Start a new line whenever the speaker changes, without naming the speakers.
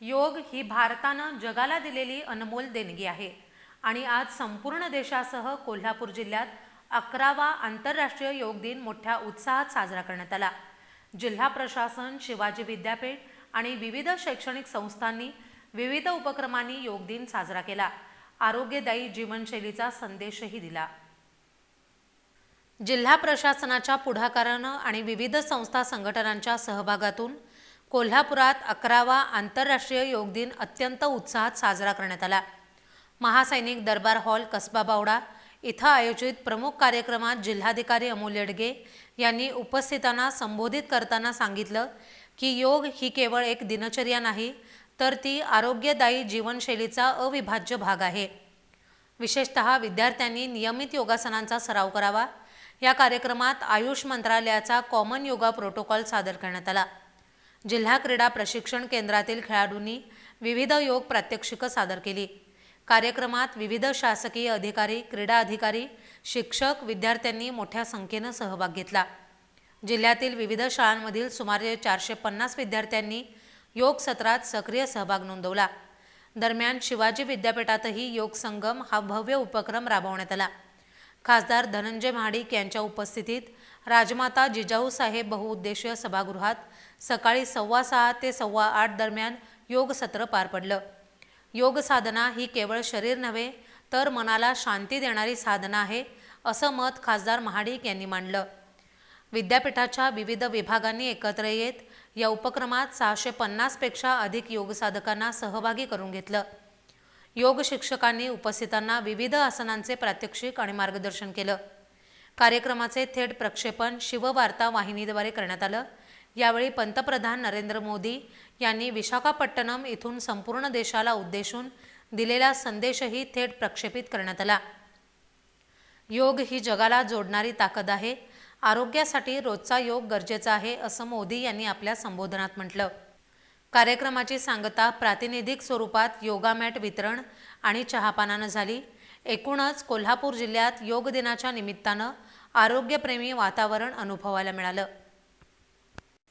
योग ही भारतानं जगाला दिलेली अनमोल देणगी आहे. आणि आज संपूर्ण देशासह कोल्हापूर जिल्ह्यात अकरावा आंतरराष्ट्रीय योग दिन मोठ्या उत्साहात साजरा करण्यात आला. जिल्हा प्रशासन शिवाजी विद्यापीठ आणि विविध शैक्षणिक संस्थांनी विविध उपक्रमांनी योग दिन साजरा केला. आरोग्यदायी जीवनशैलीचा संदेशही दिला. जिल्हा प्रशासनाच्या पुढाकारानं आणि विविध संस्था संघटनांच्या सहभागातून कोल्हापुरात अकरावा आंतरराष्ट्रीय योग दिन अत्यंत उत्साहात साजरा करण्यात आला. महासैनिक दरबार हॉल कसबा बावडा इथं आयोजित प्रमुख कार्यक्रमात जिल्हाधिकारी अमोल येडगे यांनी उपस्थितांना संबोधित करताना सांगितलं की योग ही केवळ एक दिनचर्या नाही तर ती आरोग्यदायी जीवनशैलीचा अविभाज्य भाग आहे. विशेषतः विद्यार्थ्यांनी नियमित योगासनांचा सराव करावा. या कार्यक्रमात आयुष मंत्रालयाचा कॉमन योगा प्रोटोकॉल सादर करण्यात आला. जिल्हा क्रीडा प्रशिक्षण केंद्रातील खेळाडूंनी विविध योग प्रात्यक्षिकं सादर केली. कार्यक्रमात विविध शासकीय अधिकारी क्रीडा अधिकारी शिक्षक विद्यार्थ्यांनी मोठ्या संख्येनं सहभाग घेतला. जिल्ह्यातील विविध शाळांमधील सुमारे चारशे पन्नास विद्यार्थ्यांनी योग सत्रात सक्रिय सहभाग नोंदवला. दरम्यान शिवाजी विद्यापीठातही योग संगम हा भव्य उपक्रम राबवण्यात आला. खासदार धनंजय महाडिक यांच्या उपस्थितीत राजमाता जिजाऊ साहेब बहुउद्देशीय सभागृहात सकाळी सव्वा सहा ते सव्वा आठ दरम्यान योग सत्र पार पडलं. योग साधना ही केवळ शरीर नव्हे तर मनाला शांती देणारी साधना आहे असं मत खासदार महाडिक यांनी मांडलं. विद्यापीठाच्या विविध विभागांनी एकत्र येत या उपक्रमात सहाशे पन्नासपेक्षा अधिक योगसाधकांना सहभागी करून घेतलं. योग शिक्षकांनी उपस्थितांना विविध आसनांचे प्रात्यक्षिक आणि मार्गदर्शन केलं. कार्यक्रमाचे थेट प्रक्षेपण शिववार्ता वाहिनीद्वारे करण्यात आलं. यावेळी पंतप्रधान नरेंद्र मोदी यांनी विशाखापट्टणम इथून संपूर्ण देशाला उद्देशून दिलेला संदेशही थेट प्रक्षेपित करण्यात आला. योग ही जगाला जोडणारी ताकद आहे. आरोग्यासाठी रोजचा योग गरजेचा आहे असं मोदी यांनी आपल्या संबोधनात म्हटलं. कार्यक्रमाची सांगता प्रातिनिधिक स्वरूपात योगा मॅट वितरण आणि चहापानानं झाली. एकूणच कोल्हापूर जिल्ह्यात योग दिनाच्या निमित्तानं आरोग्यप्रेमी वातावरण अनुभवायला मिळालं.